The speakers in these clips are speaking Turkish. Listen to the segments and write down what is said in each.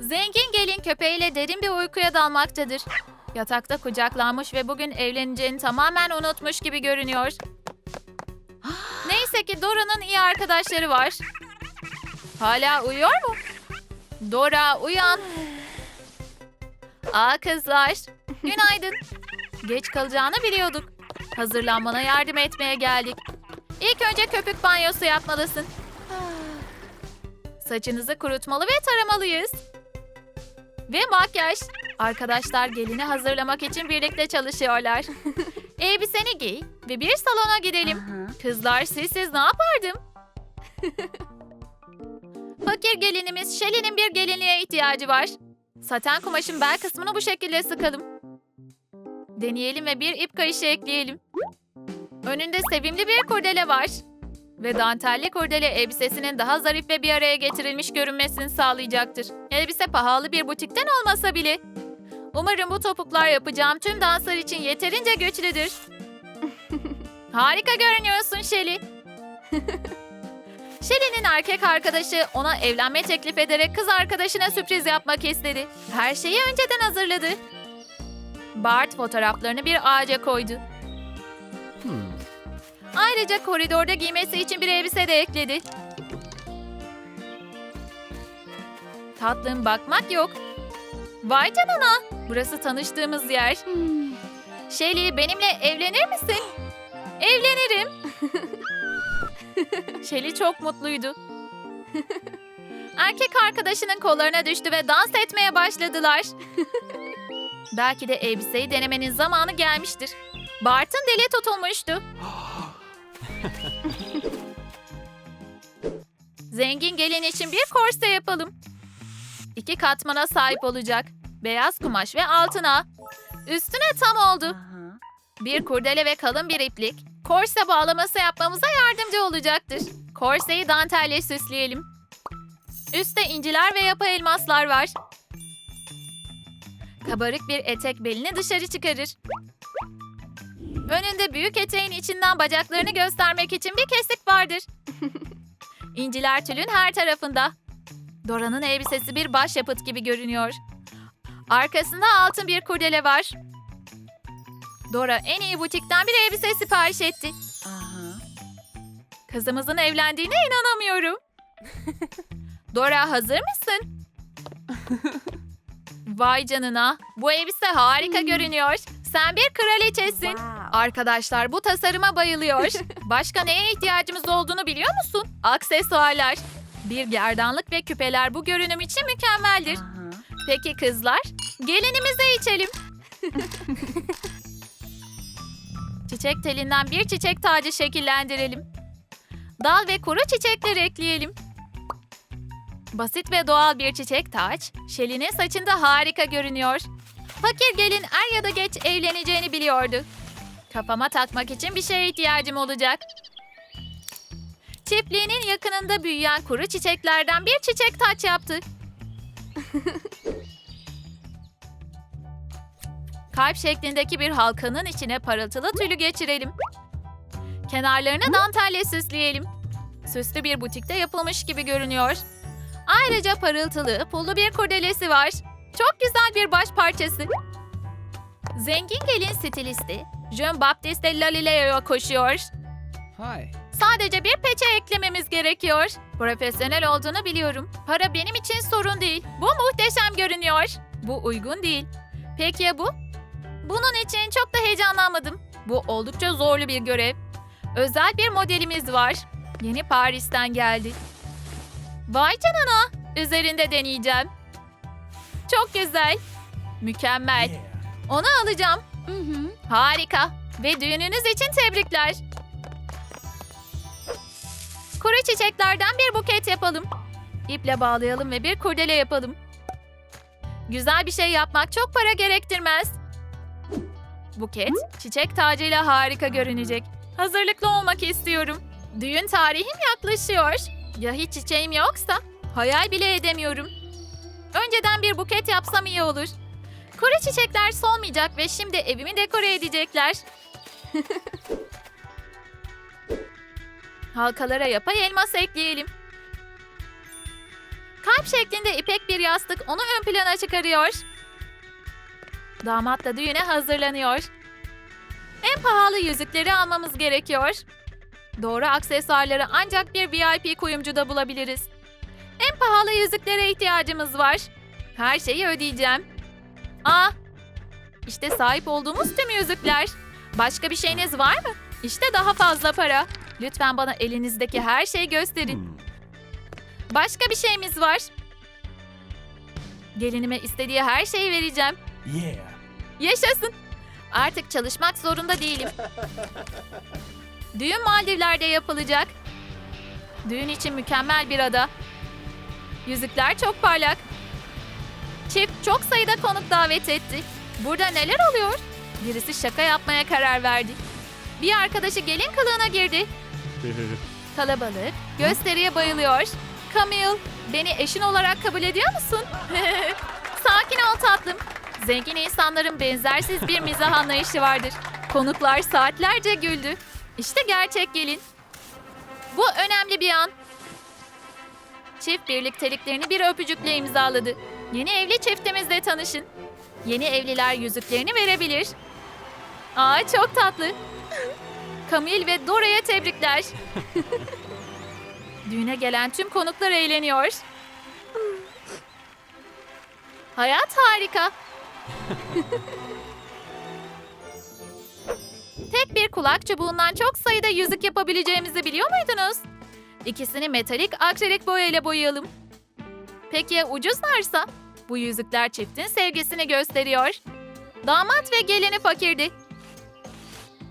Zengin gelin köpeğiyle derin bir uykuya dalmaktadır. Yatakta kucaklanmış ve bugün evleneceğini tamamen unutmuş gibi görünüyor. Neyse ki Dora'nın iyi arkadaşları var. Hala uyuyor mu? Dora uyan. Aa kızlar. Günaydın. Geç kalacağını biliyorduk. Hazırlanmana yardım etmeye geldik. İlk önce köpük banyosu yapmalısın. Saçınızı kurutmalı ve taramalıyız. Ve makyaj. Arkadaşlar gelini hazırlamak için birlikte çalışıyorlar. Elbiseni giy ve bir salona gidelim. Kızlar sizsiz ne yapardım? Fakir gelinimiz Şeli'nin bir gelinliğe ihtiyacı var. Saten kumaşın bel kısmını bu şekilde sıkalım. Deneyelim ve bir ip kayışı ekleyelim. Önünde sevimli bir kurdele var. Ve dantelli kurdele elbisesinin daha zarif ve bir araya getirilmiş görünmesini sağlayacaktır. Elbise pahalı bir butikten olmasa bile. Umarım bu topuklar yapacağım tüm danslar için yeterince güçlüdür. Harika görünüyorsun Şeli. Şeli'nin erkek arkadaşı ona evlenme teklif ederek kız arkadaşına sürpriz yapmak istedi. Her şeyi önceden hazırladı. Bart fotoğraflarını bir ağaca koydu. Ayrıca koridorda giymesi için bir elbise de ekledi. Tatlım bakmak yok. Vay canına. Burası tanıştığımız yer. Shelly benimle evlenir misin? Evlenirim. Shelly çok mutluydu. Erkek arkadaşının kollarına düştü ve dans etmeye başladılar. Belki de elbiseyi denemenin zamanı gelmiştir. Bart'ın dili tutulmuştu. Zengin gelin için bir korse yapalım. İki katmana sahip olacak. Beyaz kumaş ve altına. Üstüne tam oldu. Bir kurdele ve kalın bir iplik. Korse bağlaması yapmamıza yardımcı olacaktır. Korseyi dantelle süsleyelim. Üstte inciler ve yapay elmaslar var. Kabarık bir etek belini dışarı çıkarır. Önünde büyük eteğin içinden bacaklarını göstermek için bir kesik vardır. İnciler tülün her tarafında. Dora'nın elbisesi bir başyapıt gibi görünüyor. Arkasında altın bir kurdele var. Dora en iyi butikten bir elbise sipariş etti. Kızımızın evlendiğine inanamıyorum. Dora hazır mısın? Vay canına. Bu elbise harika görünüyor. Sen bir kraliçesin. Arkadaşlar bu tasarıma bayılıyor. Başka neye ihtiyacımız olduğunu biliyor musun? Aksesuarlar. Bir gerdanlık ve küpeler bu görünüm için mükemmeldir. Peki kızlar? Gelinimize içelim. çiçek telinden bir çiçek tacı şekillendirelim. Dal ve kuru çiçekler ekleyelim. Basit ve doğal bir çiçek taç, Şeli'nin saçında harika görünüyor. Fakir gelin er ya da geç evleneceğini biliyordu. Kafama takmak için bir şeye ihtiyacım olacak. Çiftliğinin yakınında büyüyen kuru çiçeklerden bir çiçek taç yaptı. Kalp şeklindeki bir halkanın içine parıltılı tülü geçirelim. Kenarlarını dantelle süsleyelim. Süslü bir butikte yapılmış gibi görünüyor. Ayrıca parıltılı, pullu bir kurdelesi var. Çok güzel bir baş parçası. Zengin gelin stilisti Jean Baptiste Lalileo'ya koşuyor. Hi. Sadece bir peçe eklememiz gerekiyor. Profesyonel olduğunu biliyorum. Para benim için sorun değil. Bu muhteşem görünüyor. Bu uygun değil. Peki ya bu? Bunun için çok da heyecanlanmadım. Bu oldukça zorlu bir görev. Özel bir modelimiz var. Yeni Paris'ten geldi. Vay canına. Üzerinde deneyeceğim. Çok güzel. Mükemmel. Onu alacağım. Harika. Ve düğününüz için tebrikler. Kuru çiçeklerden bir buket yapalım. İple bağlayalım ve bir kurdele yapalım. Güzel bir şey yapmak çok para gerektirmez. Buket, çiçek tacıyla harika görünecek. Hazırlıklı olmak istiyorum. Düğün tarihim yaklaşıyor. Ya hiç çiçeğim yoksa? Hayal bile edemiyorum. Önceden bir buket yapsam iyi olur. Kuru çiçekler solmayacak ve şimdi evimi dekore edecekler. Halkalara yapay elmas ekleyelim. Kalp şeklinde ipek bir yastık onu ön plana çıkarıyor. Damat da düğüne hazırlanıyor. En pahalı yüzükleri almamız gerekiyor. Doğru aksesuarları ancak bir VIP kuyumcuda bulabiliriz. En pahalı yüzüklere ihtiyacımız var. Her şeyi ödeyeceğim. Aa, işte sahip olduğumuz tüm yüzükler. Başka bir şeyiniz var mı? İşte daha fazla para. Lütfen bana elinizdeki her şeyi gösterin. Başka bir şeyimiz var. Gelinime istediği her şeyi vereceğim. Yeah. Yaşasın. Artık çalışmak zorunda değilim. Düğün Maldivler'de yapılacak. Düğün için mükemmel bir ada. Yüzükler çok parlak. Çift çok sayıda konuk davet etti. Burada neler oluyor? Birisi şaka yapmaya karar verdi. Bir arkadaşı gelin kılığına girdi. Kalabalık, gösteriye bayılıyor. Camille, beni eşin olarak kabul ediyor musun? Sakin ol tatlım. Zengin insanların benzersiz bir mizah anlayışı vardır. Konuklar saatlerce güldü. İşte gerçek gelin. Bu önemli bir an. Çift birlikteliklerini bir öpücükle imzaladı. Yeni evli çiftimizle tanışın. Yeni evliler yüzüklerini verebilir. Aa çok tatlı. Camille ve Dora'ya tebrikler. Düğüne gelen tüm konuklar eğleniyor. Hayat harika. Tek bir kulak çubuğundan çok sayıda yüzük yapabileceğimizi biliyor muydunuz? İkisini metalik akrilik boya ile boyayalım. Peki ya ucuzlarsa? Bu yüzükler çiftin sevgisini gösteriyor. Damat ve gelini fakirdi.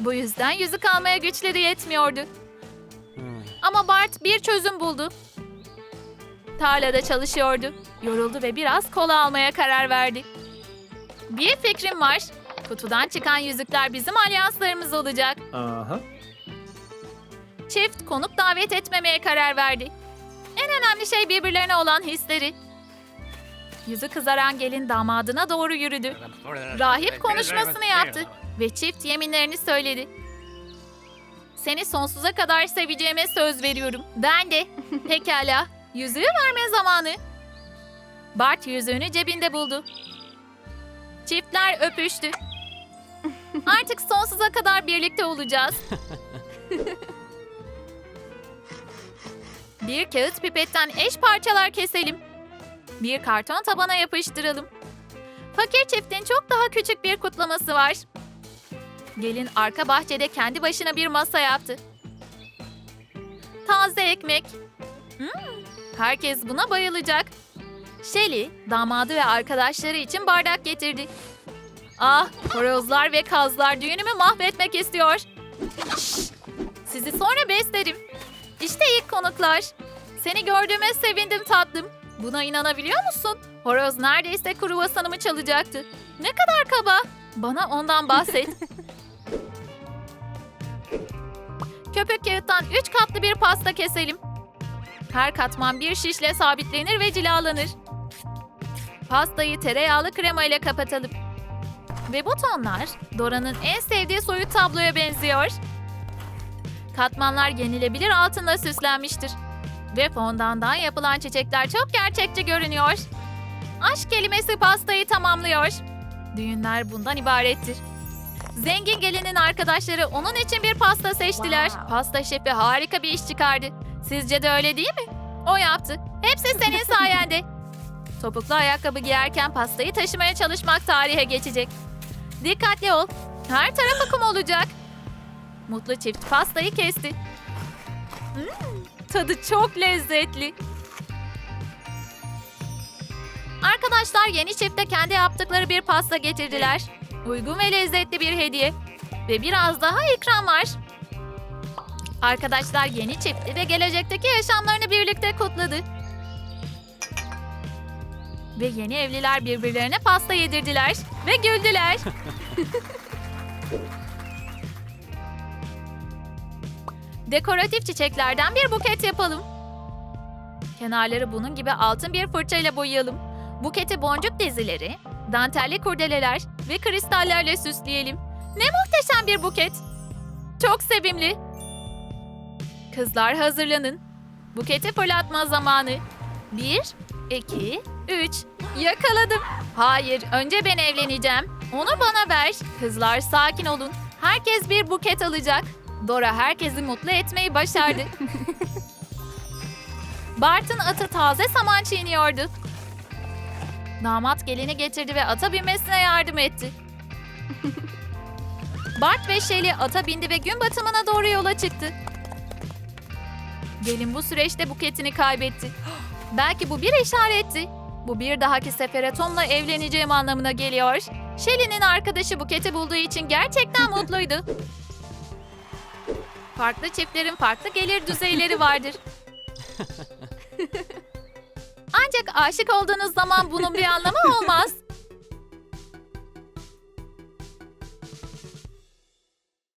Bu yüzden yüzük almaya güçleri yetmiyordu. Ama Bart bir çözüm buldu. Tarlada çalışıyordu. Yoruldu ve biraz kola almaya karar verdi. Bir fikrim var. Kutudan çıkan yüzükler bizim alyanslarımız olacak. Aha. Çift konuk davet etmemeye karar verdi. Önemli şey birbirlerine olan hisleri. Yüzü kızaran gelin damadına doğru yürüdü. Rahip konuşmasını yaptı ve çift yeminlerini söyledi. Seni sonsuza kadar seveceğime söz veriyorum. Ben de. Pekala. Yüzüğü verme zamanı. Bart yüzüğünü cebinde buldu. Çiftler öpüştü. Artık sonsuza kadar birlikte olacağız. Bir kağıt pipetten eş parçalar keselim. Bir karton tabana yapıştıralım. Fakir çiftin çok daha küçük bir kutlaması var. Gelin arka bahçede kendi başına bir masa yaptı. Taze ekmek. Hmm, herkes buna bayılacak. Shelly, damadı ve arkadaşları için bardak getirdi. Ah, horozlar ve kazlar düğünümü mahvetmek istiyor. Şşş, sizi sonra beslerim. İşte ilk konuklar. Seni gördüğüme sevindim tatlım. Buna inanabiliyor musun? Horoz neredeyse kruvasanımı çalacaktı. Ne kadar kaba. Bana ondan bahset. Köpük kağıttan üç katlı bir pasta keselim. Her katman bir şişle sabitlenir ve cilalanır. Pastayı tereyağlı krema ile kapatalım. Ve bu tonlar Dora'nın en sevdiği soyut tabloya benziyor. Katmanlar yenilebilir altında süslenmiştir. Ve fondandan yapılan çiçekler çok gerçekçi görünüyor. Aşk kelimesi pastayı tamamlıyor. Düğünler bundan ibarettir. Zengin gelinin arkadaşları onun için bir pasta seçtiler. Pasta şefi harika bir iş çıkardı. Sizce de öyle değil mi? O yaptı. Hepsi senin sayende. Topuklu ayakkabı giyerken pastayı taşımaya çalışmak tarihe geçecek. Dikkatli ol. Her tarafı kum olacak. Mutlu çift pastayı kesti. Hmm, tadı çok lezzetli. Arkadaşlar yeni çifte kendi yaptıkları bir pasta getirdiler. Uygun ve lezzetli bir hediye. Ve biraz daha ikram var. Arkadaşlar yeni çifti ve gelecekteki yaşamlarını birlikte kutladı. Ve yeni evliler birbirlerine pasta yedirdiler ve güldüler. Dekoratif çiçeklerden bir buket yapalım. Kenarları bunun gibi altın bir fırçayla boyayalım. Buketi boncuk dizileri, dantelli kurdeleler ve kristallerle süsleyelim. Ne muhteşem bir buket. Çok sevimli. Kızlar hazırlanın. Buketi fırlatma zamanı. Bir, iki, 3. Yakaladım. Hayır, önce ben evleneceğim. Onu bana ver. Kızlar sakin olun. Herkes bir buket alacak. Dora herkesi mutlu etmeyi başardı. Bart'ın atı taze saman çiğniyordu. Damat gelini getirdi ve ata binmesine yardım etti. Bart ve Shelley ata bindi ve gün batımına doğru yola çıktı. Gelin bu süreçte buketini kaybetti. Belki bu bir işaretti. Bu bir dahaki sefere Tom'la evleneceğim anlamına geliyor. Shelley'nin arkadaşı buketi bulduğu için gerçekten mutluydu. Farklı çiftlerin farklı gelir düzeyleri vardır. Ancak aşık olduğunuz zaman bunun bir anlamı olmaz.